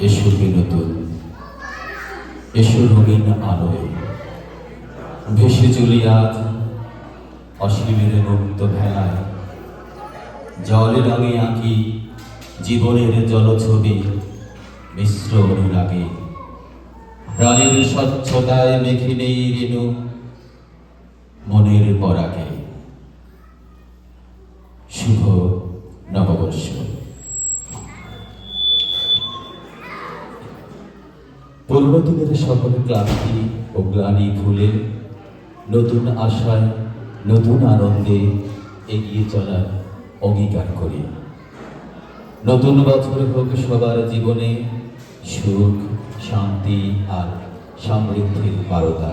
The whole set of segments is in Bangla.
এসো নতুন এসো রঙিন আলোয়। ভেসে চলি আজ অসীমের মুক্ত ভেলায়। জলে রঙে আঁকি জীবনের জলছবি, মিশ্র অনুরাগে। প্রাণের স্বচ্ছতায় মেখে নেই রেণু মনের পরাগে। শুভ নববর্ষ। পুরনো দিনের সকল ক্লান্তি ও গ্লানি ভুলে নতুন আশায়, নতুন আনন্দে এগিয়ে চলার অঙ্গীকার করি। নতুন বছর হোক সবার জীবনে সুখ, শান্তি আর সমৃদ্ধির বারতা।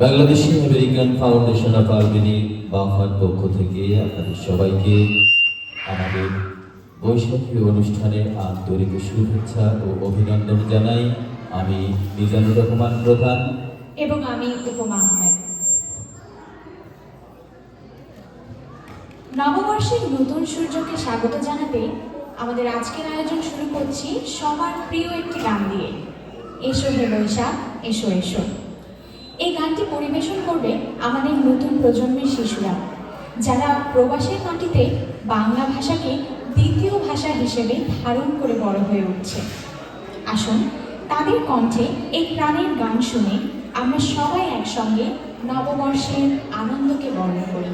Bangladeshi American foundation of Albany buffer পক্ষ থেকে আপনাদের সবাইকে আমাদের বৈশাখী অনুষ্ঠানের আন্তরিক শুভেচ্ছা ও অভিনন্দন জানাই আমি মিজানুর রহমান প্রধান। এবং আমি উপমা আহমেদ। নববর্ষের নতুন সূর্যকে স্বাগত জানাতে আমাদের আজকের আয়োজন শুরু করছি সবার প্রিয় একটি গান দিয়ে। এসো হে বৈশাখ, এসো এসো। এই গানটি পরিবেশন করবে আমাদের নতুন প্রজন্মের শিশুরা। যারা প্রবাসের মাটিতে বাংলা ভাষাকে দ্বিতীয় ভাষা হিসেবে ধারণ করে বড় হয়ে উঠছে। আসুন তাদের কণ্ঠে এই প্রাণের গান শুনে আমরা সবাই একসঙ্গে নববর্ষের আনন্দকে বর্ণনা করি।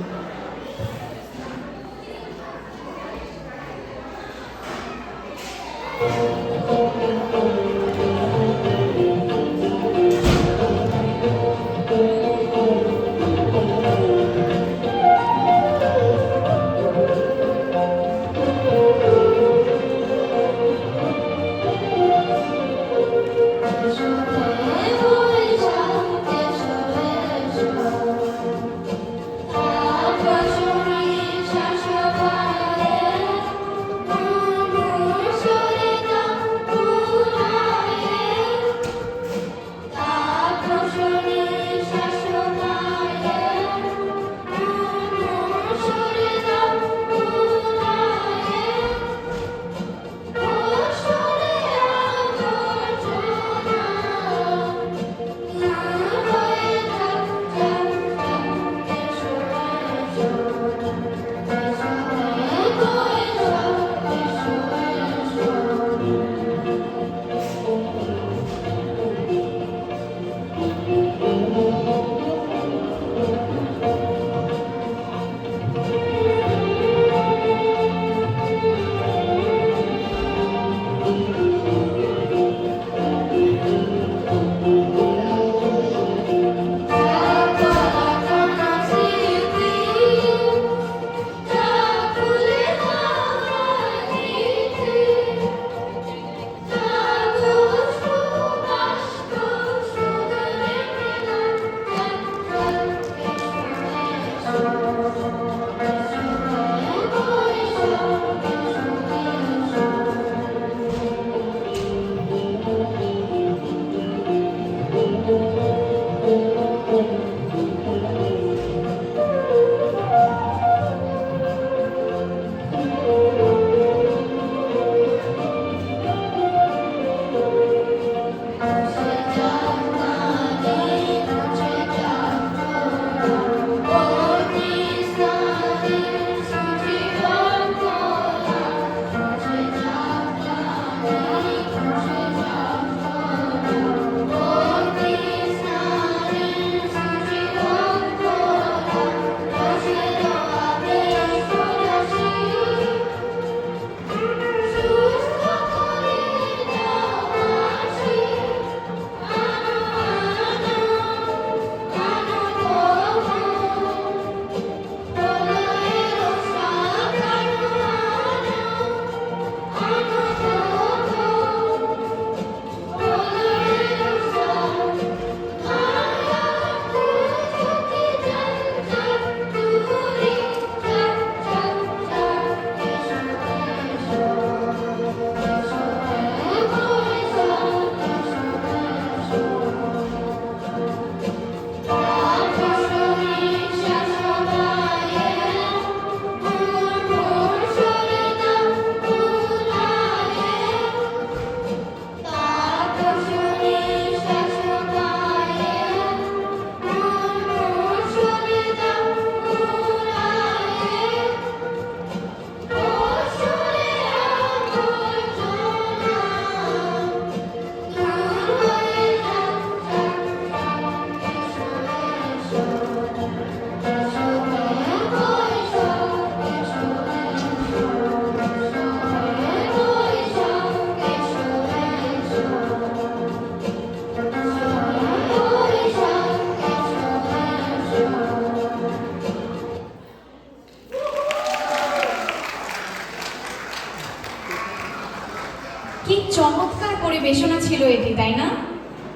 চমৎকার পরিবেশনা ছিল এটি, তাই না?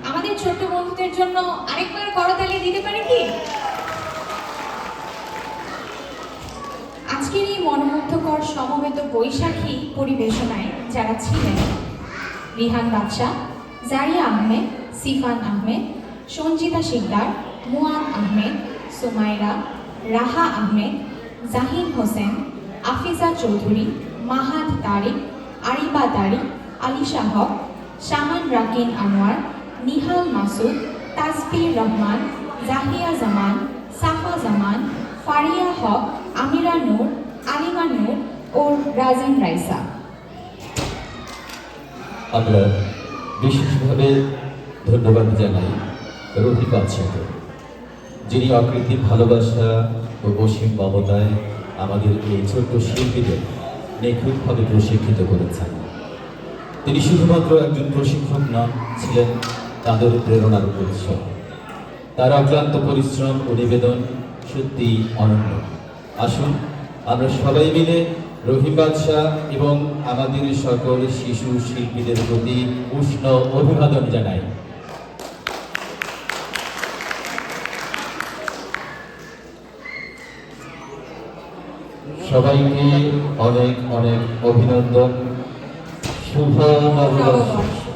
আমাদের ছোট্ট বন্ধুদের জন্য আরেকবার করতালি দিতে পারে কি? আজকের এই মনোমুগ্ধকর সমবেত বৈশাখী পরিবেশনায় যারা ছিলেন, রিহান বাদশাহ জারিয়া আহমেদ, সিফান আহমেদ, সঞ্জিতা শিকদার মুয়াদ আহমেদ, সুমাইরা, রাহা আহমেদ, জাহিন হোসেন, আফিজা চৌধুরী মাহাদ তারিক, আরিবা তারিক আলিশা হক শামান রাকিন আনোয়ার, নিহাল মাসুদ তাজবির রহমান, জাহিয়া জামান, সাফা জামান, ফারিয়া হক, আমিরা নূর, আলিমা নূর ও রাজান রাইসা। আমরা বিশেষভাবে ধন্যবাদ জানাই রফি বাদশাকে যিনি অকৃত্রিম ভালোবাসা ও অসীম মমতায় আমাদের এই ছোট্ট শিল্পীদের নিখুঁতভাবে প্রশিক্ষিত করেছেন। তিনি শুধুমাত্র একজন প্রশিক্ষক নন, ছিলেন তাদের প্রেরণার উৎস। তার অক্লান্ত পরিশ্রম ও নিবেদন সত্যি অনন্য। আসুন, আমরা সবাই মিলে রহিম বাদশাহ এবং আমাদের সকল শিশু শিল্পীদের প্রতি উষ্ণ অভিবাদন জানাই। সবাইকে অনেক অনেক অভিনন্দন। শুভ নববর্ষ নববর্ষ